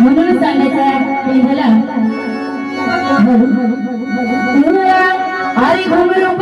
म्हणून सांगायचा मी मला हरी घुंगरू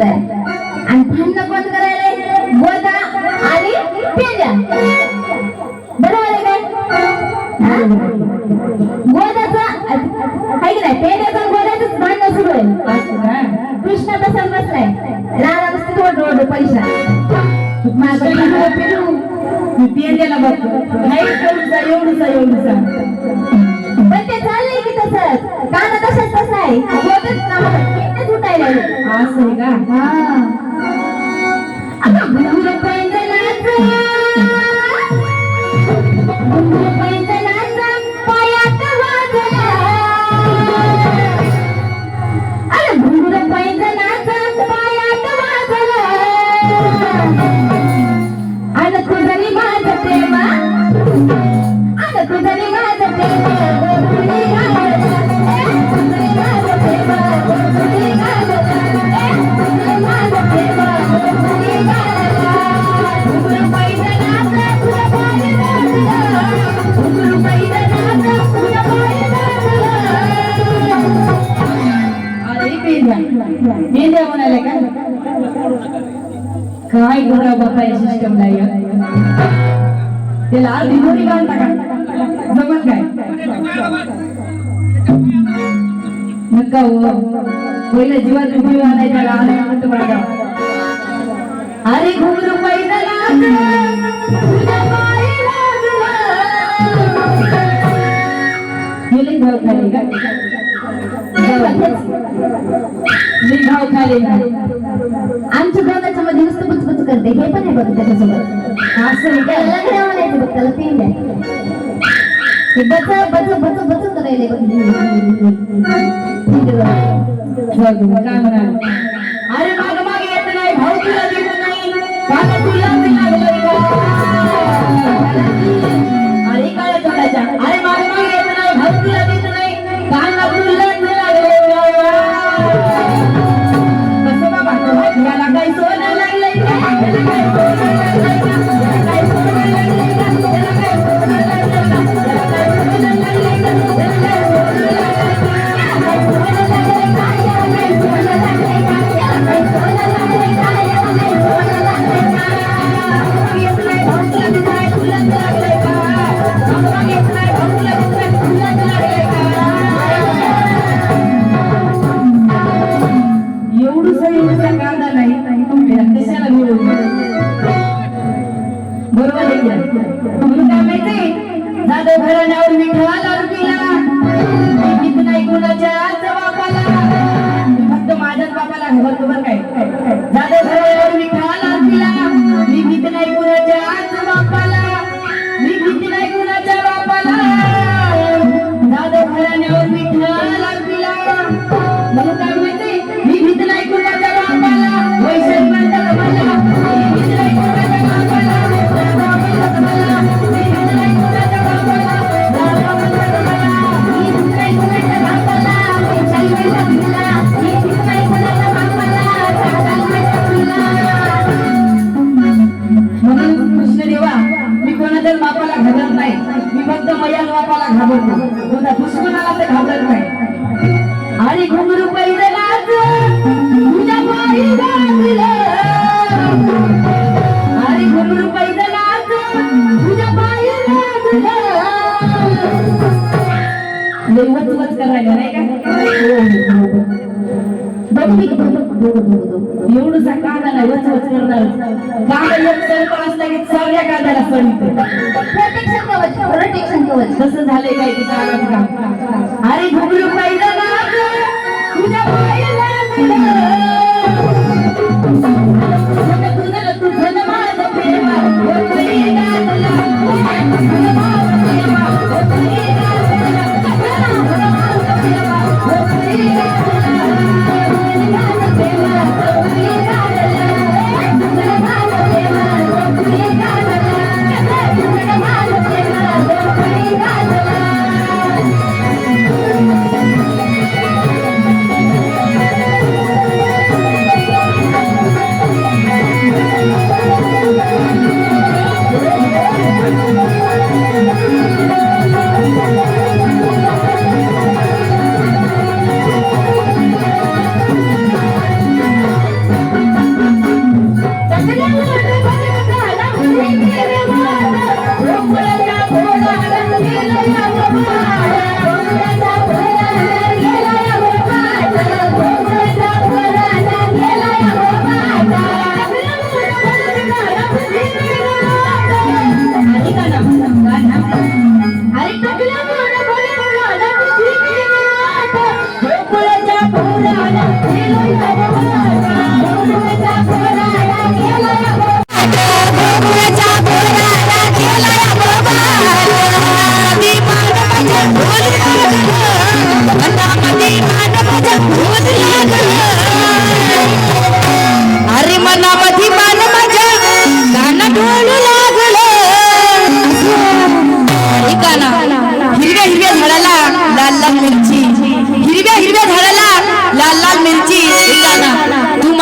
आहे आणि भांडणं कोण करायला? गोदा आणि पेंड्या. बरोबर आहे काय? गोदाचा आहे की नाही? पेंड्याचा गोदाच भांडणं सुरू आहे. कृष्ण तसा बसलाय. राधा नुसती ओढ ओढ पैसा. माझं पेरू पेंड्याला बघतो नाही एवढूसा एवढूसा एवढूसा पण ते चाललंय की तसंच. काना तसंच तसं आहे ஆசைகள் ஆசைகள் ஆ अरे पेंड्या पेंड्या म्हणाले का काय करा बापा या सिस्टम नाही त्याला अर्धी गोळी घालता का जमत काय नका हो पहिलं जीवात जीव आलाय त्याला आलाय म्हणतो माझा अरे घुंगरू पैदला तुझ्या पायी लागला. गेले भाव खाली का मी भाव खाली आमच्या दोघांच्या मध्ये नुसतं बुचबुच करते. हे पण आहे बघ त्याच्यासोबत. असं आहे लग्न म्हणायचं बघ त्याला तीन आहे. हे बच बच बच बच बघ. काय म्हणाल घालायचे जाधव घराण्यावर मिठा गजल बापाला घाबरत नाही. मी फक्त मयाल बापाला घाबरतो. कोणत्या दुश्मनाला ते घाबरत नाही. आणि घुंगरू पैदलाच तुझ्या पायी आणि घुंगरू पैदलाच तुझ्या पायी लागलं लय करायला नाही का? हो, हो. एवढं कांदाला वच वच करणार कांदा एक सर्प असला की सगळ्या कांद्याला सळीत प्रोटेक्शन कवच प्रोटेक्शन कवच कसं झालंय काय तुझं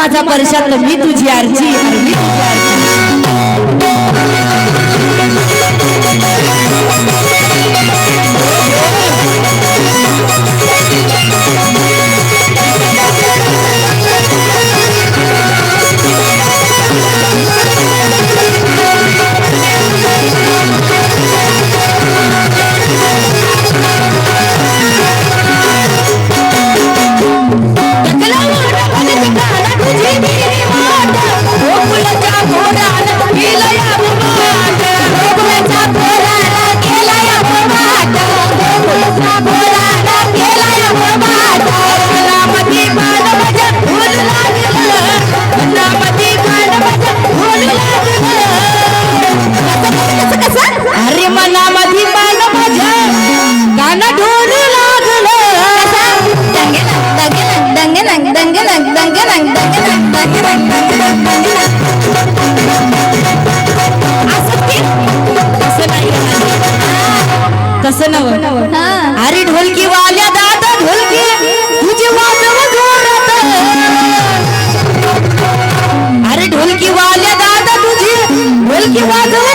माझा परशात मी तुझी आरची मी तुझी आरची असं नव अरे ढोलकी वाल्या दादा ढोलकी. तुझी वाजव अरे ढोलकी वाल्या दादा तुझी ढोलकी वाजव